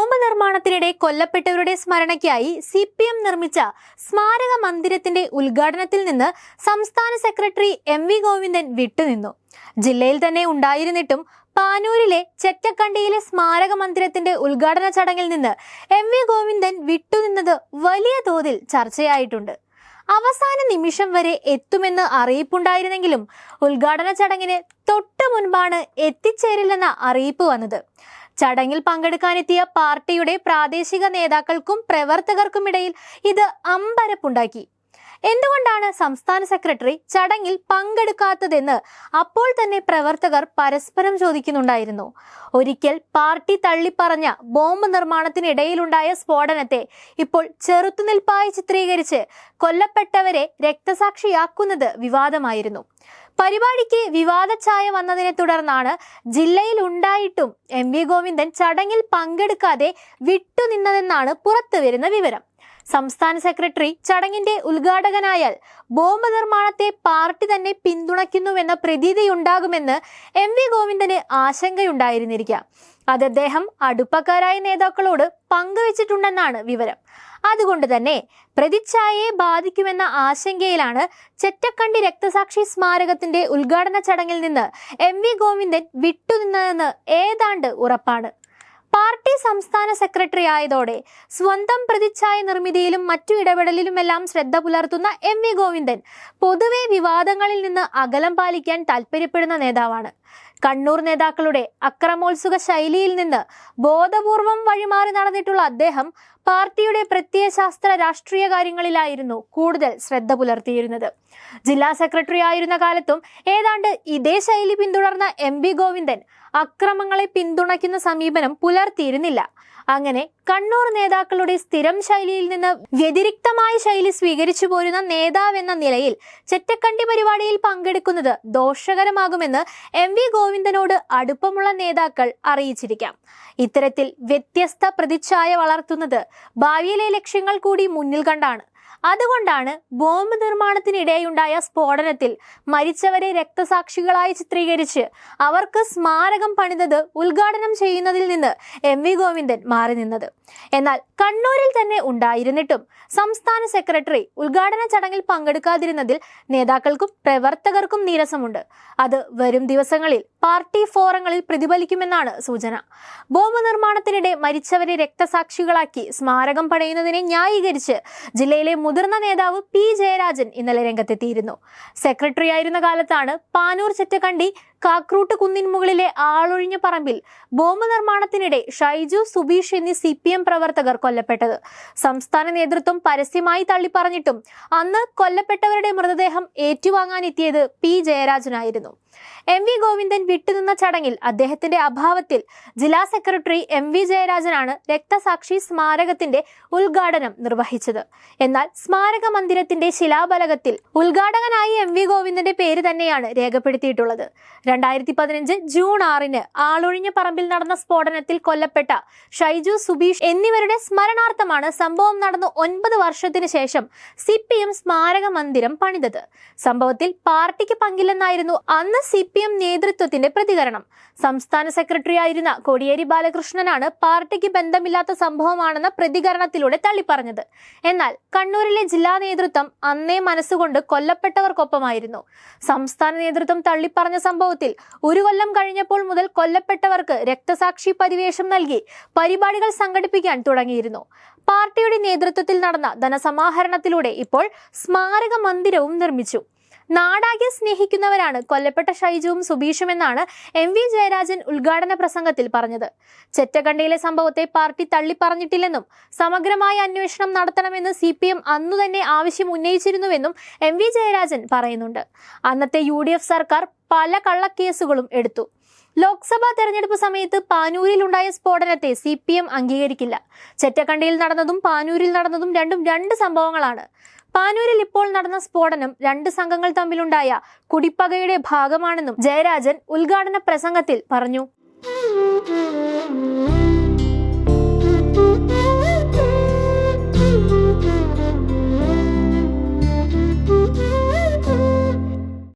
Bomb നിർമ്മാണത്തിനിടെ കൊല്ലപ്പെട്ടവരുടെ സ്മരണയ്ക്കായി C P M നിർമ്മിച്ച സ്മാരക മന്ദിരത്തിന്റെ ഉദ്ഘാടനത്തിൽ നിന്ന് സംസ്ഥാന സെക്രട്ടറി എം വി ഗോവിന്ദൻ വിട്ടുനിന്നു. ജില്ലയിൽ തന്നെ ഉണ്ടായിരുന്നിട്ടും പാനൂരിലെ ചെറ്റക്കണ്ടിയിലെ സ്മാരക മന്ദിരത്തിന്റെ ഉദ്ഘാടന ചടങ്ങിൽ നിന്ന് എം വി ഗോവിന്ദൻ വിട്ടുനിന്നത് വലിയ തോതിൽ ചർച്ചയായിട്ടുണ്ട്. അവസാന നിമിഷം വരെ എത്തുമെന്ന് അറിയിപ്പുണ്ടായിരുന്നെങ്കിലും ഉദ്ഘാടന ചടങ്ങിന് തൊട്ടു മുൻപാണ് എത്തിച്ചേരില്ലെന്ന അറിയിപ്പ് വന്നത്. ചടങ്ങിൽ പങ്കെടുക്കാനെത്തിയ പാർട്ടിയുടെ പ്രാദേശിക നേതാക്കൾക്കും പ്രവർത്തകർക്കുമിടയിൽ ഇത് അമ്പരപ്പുണ്ടാക്കി. എന്തുകൊണ്ടാണ് സംസ്ഥാന സെക്രട്ടറി ചടങ്ങിൽ പങ്കെടുക്കാത്തതെന്ന് അപ്പോൾ തന്നെ പ്രവർത്തകർ പരസ്പരം ചോദിക്കുന്നുണ്ടായിരുന്നു. ഒരിക്കൽ പാർട്ടി തള്ളിപ്പറഞ്ഞ ബോംബ് നിർമ്മാണത്തിനിടയിലുണ്ടായ സ്ഫോടനത്തെ ഇപ്പോൾ ചെറുത്തുനിൽപ്പായി ചിത്രീകരിച്ച് കൊല്ലപ്പെട്ടവരെ രക്തസാക്ഷിയാക്കുന്നത് വിവാദമായിരുന്നു. പരിപാടിക്ക് വിവാദ ചായ വന്നതിനെ തുടർന്നാണ് ജില്ലയിൽ ഉണ്ടായിട്ടും എം വി ഗോവിന്ദൻ ചടങ്ങിൽ പങ്കെടുക്കാതെ വിട്ടുനിന്നതെന്നാണ് പുറത്തുവരുന്ന വിവരം. സംസ്ഥാന സെക്രട്ടറി ചടങ്ങിന്റെ ഉദ്ഘാടകനായാൽ ബോംബ് നിർമ്മാണത്തെ പാർട്ടി തന്നെ പിന്തുണയ്ക്കുന്നുവെന്ന പ്രതീതിയുണ്ടാകുമെന്ന് എം വി ഗോവിന്ദന് ആശങ്കയുണ്ടായിരുന്നിരിക്കാം. അത് അദ്ദേഹം അടുപ്പക്കാരായ നേതാക്കളോട് പങ്കുവച്ചിട്ടുണ്ടെന്നാണ് വിവരം. അതുകൊണ്ട് തന്നെ പ്രതിച്ഛായയെ ബാധിക്കുമെന്ന ആശങ്കയിലാണ് ചെറ്റക്കണ്ടി രക്തസാക്ഷി സ്മാരകത്തിന്റെ ഉദ്ഘാടന ചടങ്ങിൽ നിന്ന് എം വി ഗോവിന്ദൻ വിട്ടുനിന്നതെന്ന് ഏതാണ്ട് ഉറപ്പാണ്. പാർട്ടി സംസ്ഥാന സെക്രട്ടറി ആയതോടെ സ്വന്തം പ്രതിച്ഛായ നിർമ്മിതിയിലും മറ്റു ഇടപെടലിലുമെല്ലാം ശ്രദ്ധ പുലർത്തുന്ന എം വി ഗോവിന്ദൻ പൊതുവെ വിവാദങ്ങളിൽ നിന്ന് അകലം പാലിക്കാൻ താൽപ്പര്യപ്പെടുന്ന നേതാവാണ്. കണ്ണൂർ നേതാക്കളുടെ അക്രമോത്സുക ശൈലിയിൽ നിന്ന് ബോധപൂർവം വഴിമാറി നടന്നിട്ടുള്ള അദ്ദേഹം പാർട്ടിയുടെ പ്രത്യയശാസ്ത്ര രാഷ്ട്രീയ കാര്യങ്ങളിലായിരുന്നു കൂടുതൽ ശ്രദ്ധ പുലർത്തിയിരുന്നത്. ജില്ലാ സെക്രട്ടറി ആയിരുന്ന കാലത്തും ഏതാണ്ട് ഇതേ ശൈലി പിന്തുടർന്ന എം ബി ഗോവിന്ദൻ അക്രമങ്ങളെ പിന്തുണയ്ക്കുന്ന സമീപനം പുലർത്തിയിരുന്നില്ല. അങ്ങനെ കണ്ണൂർ നേതാക്കളുടെ സ്ഥിരം ശൈലിയിൽ നിന്ന് വ്യതിരിക്തമായ ശൈലി സ്വീകരിച്ചു പോരുന്ന നേതാവെന്ന നിലയിൽ ചെറ്റക്കണ്ടി പരിപാടിയിൽ പങ്കെടുക്കുന്നത് ദോഷകരമാകുമെന്ന് എം വി ഗോവിന്ദനോട് അടുപ്പമുള്ള നേതാക്കൾ അറിയിച്ചിരിക്കാം. ഇത്തരത്തിൽ വ്യത്യസ്ത പ്രതിച്ഛായ വളർത്തുന്നത് ഭാവിയിലെ ലക്ഷ്യങ്ങൾ കൂടി മുന്നിൽ കണ്ടാണ്. അതുകൊണ്ടാണ് ബോംബ് നിർമ്മാണത്തിനിടെയുണ്ടായ സ്ഫോടനത്തിൽ മരിച്ചവരെ രക്തസാക്ഷികളായി ചിത്രീകരിച്ച് അവർക്ക് സ്മാരകം പണിതത് ഉദ്ഘാടനം ചെയ്യുന്നതിൽ നിന്ന് എം വി ഗോവിന്ദൻ മാറി നിന്നത്. എന്നാൽ കണ്ണൂരിൽ തന്നെ ഉണ്ടായിരുന്നിട്ടും സംസ്ഥാന സെക്രട്ടറി ഉദ്ഘാടന ചടങ്ങിൽ പങ്കെടുക്കാതിരുന്നതിൽ നേതാക്കൾക്കും പ്രവർത്തകർക്കും നീരസമുണ്ട്. അത് വരും ദിവസങ്ങളിൽ പാർട്ടി ഫോറങ്ങളിൽ പ്രതിഫലിക്കുമെന്നാണ് സൂചന. ബോംബ് നിർമ്മാണത്തിനിടെ മരിച്ചവരെ രക്തസാക്ഷികളാക്കി സ്മാരകം പണയുന്നതിനെ ന്യായീകരിച്ച് ജില്ലയിലെ മുതിർന്ന നേതാവ് പി ജയരാജൻ ഇന്നലെ രംഗത്തെത്തിയിരുന്നു. സെക്രട്ടറി ആയിരുന്ന കാലത്താണ് പാനൂർ ചെറ്റക്കണ്ടി കാക്രൂട്ട് കുന്നിൻ മുകളിലെ ആളൊഴിഞ്ഞ പറമ്പിൽ ബോംബ് നിർമ്മാണത്തിനിടെ ഷൈജു സുബീഷ് എന്നീ സി പി എം പ്രവർത്തകർ കൊല്ലപ്പെട്ടത്. സംസ്ഥാന നേതൃത്വം പരസ്യമായി തള്ളിപ്പറഞ്ഞിട്ടും അന്ന് കൊല്ലപ്പെട്ടവരുടെ മൃതദേഹം ഏറ്റുവാങ്ങാനെത്തിയത് പി. ജയരാജനായിരുന്നു. എം. വി. ഗോവിന്ദൻ വിട്ടുനിന്ന ചടങ്ങിൽ അദ്ദേഹത്തിന്റെ അഭാവത്തിൽ ജില്ലാ സെക്രട്ടറി എം. വി. ജയരാജനാണ് രക്തസാക്ഷി സ്മാരകത്തിന്റെ ഉദ്ഘാടനം നിർവഹിച്ചത്. എന്നാൽ സ്മാരക മന്ദിരത്തിന്റെ ശിലാഫലകത്തിൽ ഉദ്ഘാടകനായി എം. വി. ഗോവിന്ദന്റെ പേര് തന്നെയാണ് രേഖപ്പെടുത്തിയിട്ടുള്ളത്. രണ്ടായിരത്തി പതിനഞ്ച് ജൂൺ ആറിന് ആളൊഴിഞ്ഞ പറമ്പിൽ നടന്ന സ്ഫോടനത്തിൽ കൊല്ലപ്പെട്ട ഷൈജു സുബീഷ് എന്നിവരുടെ സ്മരണാർത്ഥമാണ് സംഭവം നടന്ന ഒൻപത് വർഷത്തിന് ശേഷം സി പി എം സ്മാരക മന്ദിരം പണിതത്. സംഭവത്തിൽ പാർട്ടിക്ക് പങ്കില്ലെന്നായിരുന്നു അന്ന് സി പി എം നേതൃത്വത്തിന്റെ പ്രതികരണം. സംസ്ഥാന സെക്രട്ടറി ആയിരുന്ന കോടിയേരി ബാലകൃഷ്ണനാണ് പാർട്ടിക്ക് ബന്ധമില്ലാത്ത സംഭവമാണെന്ന പ്രതികരണത്തിലൂടെ തള്ളിപ്പറഞ്ഞത്. എന്നാൽ കണ്ണൂരിലെ ജില്ലാ നേതൃത്വം അന്നേ മനസ്സുകൊണ്ട് കൊല്ലപ്പെട്ടവർക്കൊപ്പമായിരുന്നു. സംസ്ഥാന നേതൃത്വം തള്ളിപ്പറഞ്ഞ സംഭവത്തിൽ ഒരു കൊല്ലം കഴിഞ്ഞപ്പോൾ മുതൽ കൊല്ലപ്പെട്ടവർക്ക് രക്തസാക്ഷി പരിവേഷം നൽകി പരിപാടികൾ സംഘടിപ്പിക്കാൻ തുടങ്ങിയിരുന്നു. പാർട്ടിയുടെ നേതൃത്വത്തിൽ നടന്ന ധനസമാഹരണത്തിലൂടെ ഇപ്പോൾ സ്മാരക മന്ദിരവും നിർമ്മിച്ചു. നാടാകെ സ്നേഹിക്കുന്നവരാണ് കൊല്ലപ്പെട്ട ഷൈജുവും സുബീഷും എന്നാണ് എം വി ജയരാജൻ ഉദ്ഘാടന പ്രസംഗത്തിൽ പറഞ്ഞത്. ചെറ്റക്കണ്ടയിലെ സംഭവത്തെ പാർട്ടി തള്ളിപ്പറഞ്ഞിട്ടില്ലെന്നും സമഗ്രമായ അന്വേഷണം നടത്തണമെന്ന് സി പി എം അന്നു തന്നെ ആവശ്യം ഉന്നയിച്ചിരുന്നുവെന്നും എം വി ജയരാജൻ പറയുന്നുണ്ട്. അന്നത്തെ യു സർക്കാർ പല കള്ളക്കേസുകളും എടുത്തു. ലോക്സഭാ തെരഞ്ഞെടുപ്പ് സമയത്ത് പാനൂരിലുണ്ടായ സ്ഫോടനത്തെ സി പി എം അംഗീകരിക്കില്ല. ചെറ്റക്കണ്ടിയിൽ നടന്നതും പാനൂരിൽ നടന്നതും രണ്ടും രണ്ട് സംഭവങ്ങളാണ്. പാനൂരിൽ ഇപ്പോൾ നടന്ന സ്ഫോടനം രണ്ട് സംഘങ്ങൾ തമ്മിലുണ്ടായ കുടിപ്പകയുടെ ഭാഗമാണെന്നും ജയരാജൻ ഉദ്ഘാടന പ്രസംഗത്തിൽ പറഞ്ഞു.